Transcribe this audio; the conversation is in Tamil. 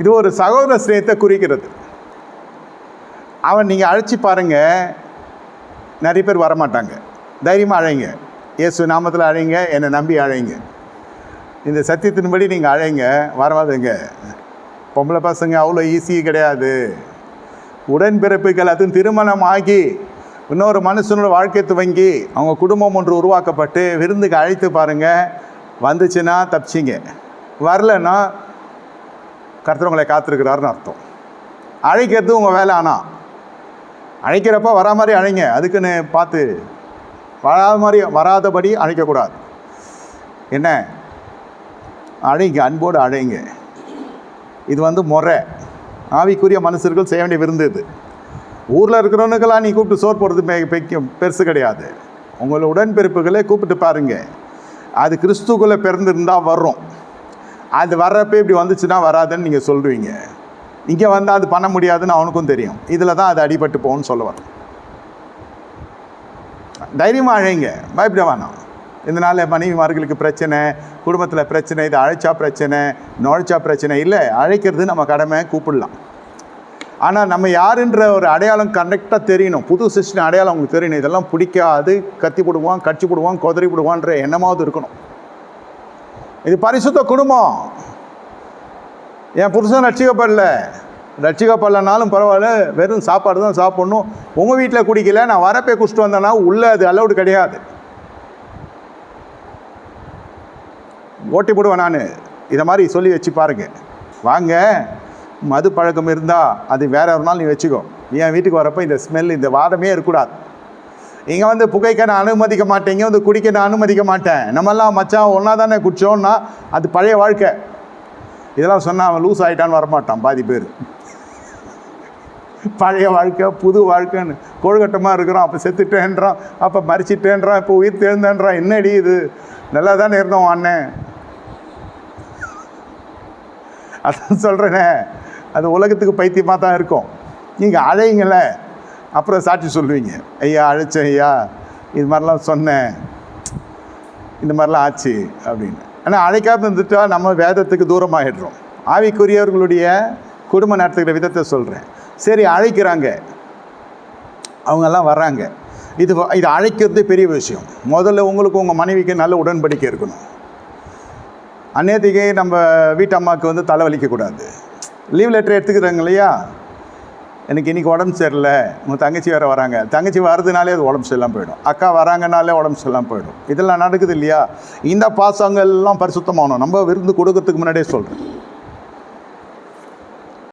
இது ஒரு சகோதர ஸ்நேகத்தை குறிக்கிறது. அவன் நீங்கள் அழைச்சி பாருங்கள் நிறைய பேர் வரமாட்டாங்க. தைரியமாக அழைங்க. இயேசு நாமத்தில் அழைங்க. என்னை நம்பி அழைங்க. இந்த சத்தியத்தின்படி நீங்கள் அழைங்க. வரவாதுங்க. பொம்பளை பசங்க அவ்வளோ ஈஸி கிடையாது. உடன்பிறப்புகள் அதுவும் திருமணம் ஆகி இன்னொரு மனுஷனோட வாழ்க்கை துவங்கி அவங்க குடும்பம் ஒன்று உருவாக்கப்பட்டு விருந்துக்கு அழைத்து பாருங்கள் வந்துச்சுன்னா தப்பிச்சிங்க. வரலன்னா கர்த்தர் உங்களை காத்திருக்கிறாருன்னு அர்த்தம். அழைக்கிறது உங்கள் வேலை ஆனால் அழைக்கிறப்ப வரா மாதிரி அழைங்க. அதுக்குன்னு பார்த்து வராத மாதிரி வராதபடி அழைக்கக்கூடாது. என்ன? அழைங்க அன்போடு அழைங்க. இது வந்து முறை. ஆவிக்குரிய மனுஷர்கள் செய்ய வேண்டிய விருந்து இது. ஊரில் இருக்கிறவனுக்கெல்லாம் நீ கூப்பிட்டு சோர் போடுறது பெக்கும் பெருசு கிடையாது. உங்களை உடன்பிறப்புகளை கூப்பிட்டு பாருங்கள் அது கிறிஸ்துக்குள்ளே பிறந்திருந்தால் வரும். அது வர்றப்ப இப்படி வந்துச்சுன்னா வராதுன்னு நீங்கள் சொல்லுவீங்க இங்கே வந்தால் அது பண்ண முடியாதுன்னு அவனுக்கும் தெரியும். இதில் தான் அது அடிபட்டு போகும்னு சொல்லுவார் தைரியமாக அழைங்க. பயப்பட வேணாம். இதனால் மனைவிமார்களுக்கு பிரச்சனை குடும்பத்தில் பிரச்சனை இது அழைச்சா பிரச்சனை நுழைச்சா பிரச்சனை இல்லை அழைக்கிறது நம்ம கடமை கூப்பிடலாம். ஆனால் நம்ம யாருன்ற ஒரு அடையாளம் கரெக்டாக தெரியணும். புது சிஸ்டம் அடையாளம் அவங்களுக்கு தெரியணும். இதெல்லாம் பிடிக்காது. கத்தி போடுவான் கட்சி போடுவான் கொதறி போடுவான்ற எண்ணமாவது இருக்கணும். இது பரிசுத்த குடும்பம். என் புருஷன் ரட்சிக்கப்படல. ரட்சிக்கப்படலனாலும் பரவாயில்ல வெறும் சாப்பாடு தான் சாப்பிட்ணும். உங்கள் வீட்டில் குடிக்கல நான் வரப்பே குடிச்சிட்டு வந்தேன்னா உள்ளே அது அலௌடு கிடையாது. ஓட்டி போடுவேன் நான். இதை மாதிரி சொல்லி வச்சு பாருங்க. வாங்க மது பழக்கம் இருந்தால் அது வேற ஒரு நாள் நீ வச்சுக்கோ. என் வீட்டுக்கு வரப்போ இந்த ஸ்மெல் இந்த வாதமே இருக்கக்கூடாது. இங்கே வந்து புகைக்க நான் அனுமதிக்க மாட்டேன். இங்கே வந்து குடிக்க நான் அனுமதிக்க மாட்டேன். நம்மெல்லாம் மச்சான் ஒன்றா தானே குடிச்சோன்னா அது பழைய வாழ்க்கை. இதெல்லாம் சொன்னால் அவன் லூஸ் ஆகிட்டான்னு வரமாட்டான் பாதி பேர். பழைய வாழ்க்கை புது வாழ்க்கைன்னு. கொழுகட்டமாக இருக்கிறோம் அப்போ செத்துட்டேன்றான் அப்போ மறிச்சிட்டேன்றான் இப்போ உயிர் தேர்ந்தேன்றான் என்னடி இது? நல்லா தானே இருந்தோம் அண்ணன் அதான் சொல்கிறேனே அது உலகத்துக்கு பைத்தியமாக தான் இருக்கும். நீங்கள் அழையுங்களேன் அப்புறம் சாட்சி சொல்லுவீங்க. ஐயா அழைச்சேன் ஐயா. இது மாதிரிலாம் சொன்னேன். இந்த மாதிரிலாம் ஆச்சு அப்படின்னு. ஆனால் அழைக்காமல் இருந்துட்டா நம்ம வேதத்துக்கு தூரமாகிடுறோம் ஆவிக்குரியவர்களுடைய குடும்ப நடத்துகிற விதத்தை சொல்கிறேன் சரி அழைக்கிறாங்க. அவங்கெல்லாம் வர்றாங்க. இது வ- இது அழைக்கிறது பெரிய விஷயம். முதல்ல உங்களுக்கு உங்கள் மனைவிக்கு நல்ல உடன்படிக்கை இருக்கணும். அந்நேரத்துக்கே நம்ம வீட்டு அம்மாவுக்கு வந்து தலைவலிக்கக்கூடாது. லீவ் லெட்டர் எடுத்துக்கிறாங்க இல்லையா? எனக்கு இன்றைக்கி உடம்பு சரியில்லை. உங்கள் தங்கச்சி வேறு வராங்க. தங்கச்சி வரதுனாலே அது உடம்பு சரியில்லாமல் போயிடும். அக்கா வராங்கனாலே உடம்பு சரியில்லாம போயிடும். இதெல்லாம் நடக்குது இல்லையா? இந்த பாசங்கள்லாம் பரிசுத்தமாகணும் நம்ம விருந்து கொடுக்கறதுக்கு முன்னாடியே சொல்கிறேன்